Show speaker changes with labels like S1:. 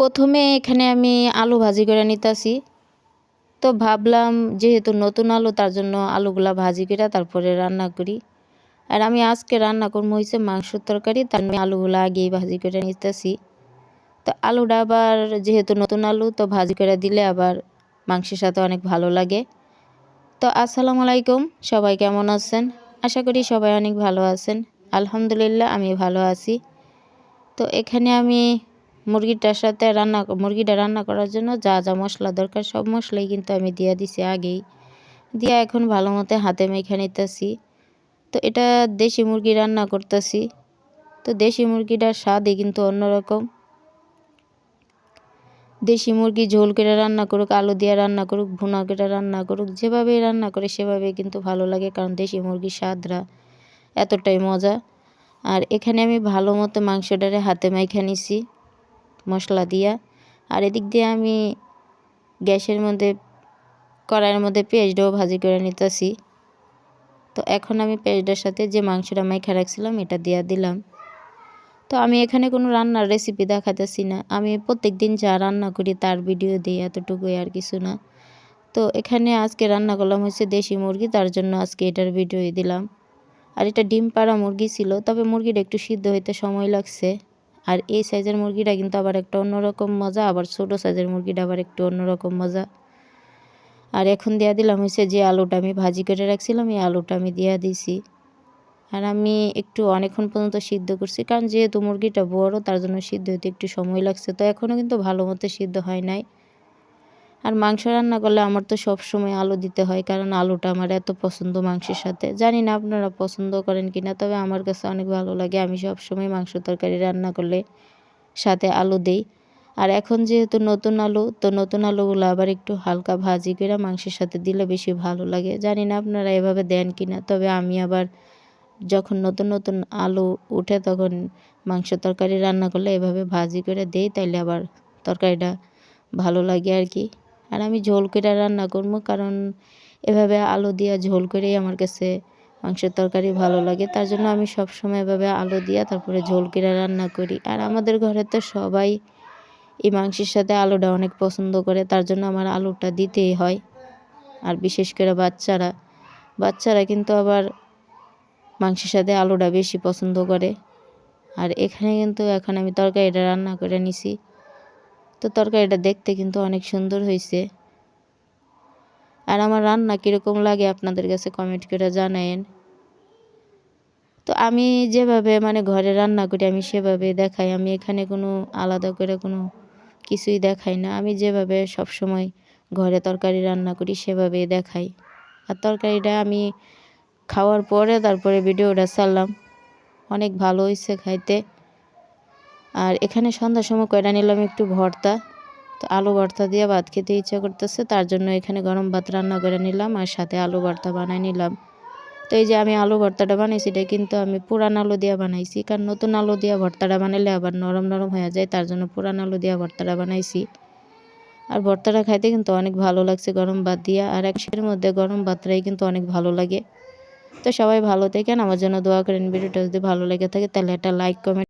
S1: প্রথমে এখানে আমি আলু ভাজি করে নিতেছি। তো ভাবলাম যেহেতু নতুন আলু, তার জন্য আলুগুলা ভাজি করে তারপরে রান্না করি। আর আমি আজকে রান্না করব হয়েছে মাংসর তরকারি, তার আমি আলুগুলো আগেই ভাজি করে নিতেছি। তো আলুটা আবার যেহেতু নতুন আলু, তো ভাজি করে দিলে আবার মাংসের সাথে অনেক ভালো লাগে। তো আসসালামু আলাইকুম, সবাই কেমন আছেন? আশা করি সবাই অনেক ভালো আছেন। আলহামদুলিল্লাহ, আমি ভালো আছি। তো এখানে আমি মুরগিটার সাথে রান্না মুরগিটা রান্না করার জন্য যা যা মশলা দরকার সব মশলাই কিন্তু আমি দিয়ে দিছি আগেই। দিয়ে এখন ভালো মতো হাতে মেখে নিতেছি। তো এটা দেশি মুরগি রান্না করতেছি। তো দেশি মুরগিটার স্বাদই কিন্তু অন্যরকম। দেশি মুরগি ঝোল কেটে রান্না করুক, আলু দিয়ে রান্না করুক, ভুনা করে রান্না করুক, যেভাবেই রান্না করে সেভাবে কিন্তু ভালো লাগে, কারণ দেশি মুরগির স্বাদরা এতটাই মজা। আর এখানে আমি ভালো মতো মাংসটারে হাতে মাইখা নিছি। মশলা দিয়া। আর এদিক দিয়ে আমি গ্যাসের মধ্যে, কড়াইয়ের মধ্যে পেঁয়াজটাও ভাজি করে নিতেছি। তো এখন আমি পেঁয়াজটার সাথে যে মাংসটা মাইখা রাখছিলাম, এটা দিয়া দিলাম। তো আমি এখানে কোনো রান্নার রেসিপি দেখাতেছি না। আমি প্রত্যেক দিন যা রান্না করি তার ভিডিও দিই, এতটুকুই আর কিছু না। তো এখানে আজকে রান্না করলাম হচ্ছে দেশি মুরগি, তার জন্য আজকে এটার ভিডিও দিলাম। আর এটা ডিম পাড়া মুরগি ছিল, তবে মুরগিটা একটু সিদ্ধ হইতে সময় লাগছে। আর এই সাইজের মুরগিটা কিন্তু আবার একটা অন্যরকম মজা, আবার ছোটো সাইজের মুরগিটা আবার একটু অন্যরকম মজা। আর এখন দেওয়া দিলাম হয়েছে যে আলুটা আমি ভাজি করে রাখছিলাম, এই আলুটা আমি দেওয়া দিছি। আর আমি একটু অনেকক্ষণ পর্যন্ত সিদ্ধ করছি, কারণ যেহেতু মুরগিটা বড়, তার জন্য সিদ্ধ হতে একটু সময় লাগছে। তো এখনও কিন্তু ভালো মতো সিদ্ধ হয় নাই। আর মাংস রান্না করলে আমার তো সব সময় আলু দিতে হয়, কারণ আলুটা আমার এত পছন্দ মাংসের সাথে। জানি না আপনারা পছন্দ করেন কি না তবে আমার কাছে অনেক ভালো লাগে। আমি সব সময় মাংস তরকারি রান্না করলে সাথে আলু দেই। আর এখন যেহেতু নতুন আলু, তো নতুন আলুগুলো আবার একটু হালকা ভাজি করে মাংসের সাথে দিলে বেশি ভালো লাগে। জানি না আপনারা এভাবে দেন কি না তবে আমি আবার যখন নতুন নতুন আলু উঠে তখন মাংস তরকারি রান্না করলে এভাবে ভাজি করে দেই, তাইলে আবার তরকারিটা ভালো লাগে আর কি। আর আমি ঝোল করে রান্না করব কারণ এভাবে আলু দিয়া ঝোল করেই আমার কাছে মাংসের তরকারি ভালো লাগে। তার জন্য আমি সব সময় এভাবে আলু দিয়া তারপরে ঝোল করে রান্না করি। আর আমাদের ঘরে তো সবাই এই মাংসের সাথে আলুটা অনেক পছন্দ করে, তার জন্য আমার আলুটা দিতেই হয়। আর বিশেষ করে বাচ্চারা বাচ্চারা কিন্তু আবার মাংসের সাথে আলুটা বেশি পছন্দ করে। আর এখানে কিন্তু এখন আমি তরকারিটা রান্না করে নিছি। তো তরকারিটা দেখতে কিন্তু অনেক সুন্দর হয়েছে। আর আমার রান্না কীরকম লাগে আপনাদের কাছে কমেন্ট করে জানায়েন। তো আমি যেভাবে মানে ঘরে রান্না করি, আমি সেভাবে দেখাই। আমি এখানে কোনো আলাদা করে কোনো কিছুই দেখাই না। আমি যেভাবে সব সময় ঘরে তরকারি রান্না করি, সেভাবেই দেখাই। আর তরকারিটা আমি খাওয়ার পরে তারপরে ভিডিওটা ছাড়লাম। অনেক ভালো হয়েছে খাইতে। আর এখানে সন্ধ্যার সময় কয়টা নিলাম, একটু ভর্তা, তো আলু ভর্তা দিয়ে ভাত খেতে ইচ্ছা করতেছে, তার জন্য এখানে গরম ভাত রান্না করে নিলাম আর সাথে আলু ভর্তা বানাই নিলাম। তো এই যে আমি আলু ভর্তাটা বানাইছি, এটা কিন্তু আমি পুরান আলু দিয়ে বানাইছি, কারণ নতুন আলু দিয়ে ভর্তাটা বানাইলে আবার নরম নরম হয়ে যায়, তার জন্য পুরান আলু দিয়ে ভর্তাটা বানাইছি। আর ভর্তাটা খাইতে কিন্তু অনেক ভালো লাগছে গরম ভাত দিয়ে, আর একশোর মধ্যে গরম ভাতটাই কিন্তু অনেক ভালো লাগে। তো সবাই ভালো থাকেন, আমার জন্য দোয়া করেন, ভিডিওটা যদি ভালো লেগে থাকে তাহলে একটা লাইক কমেন্ট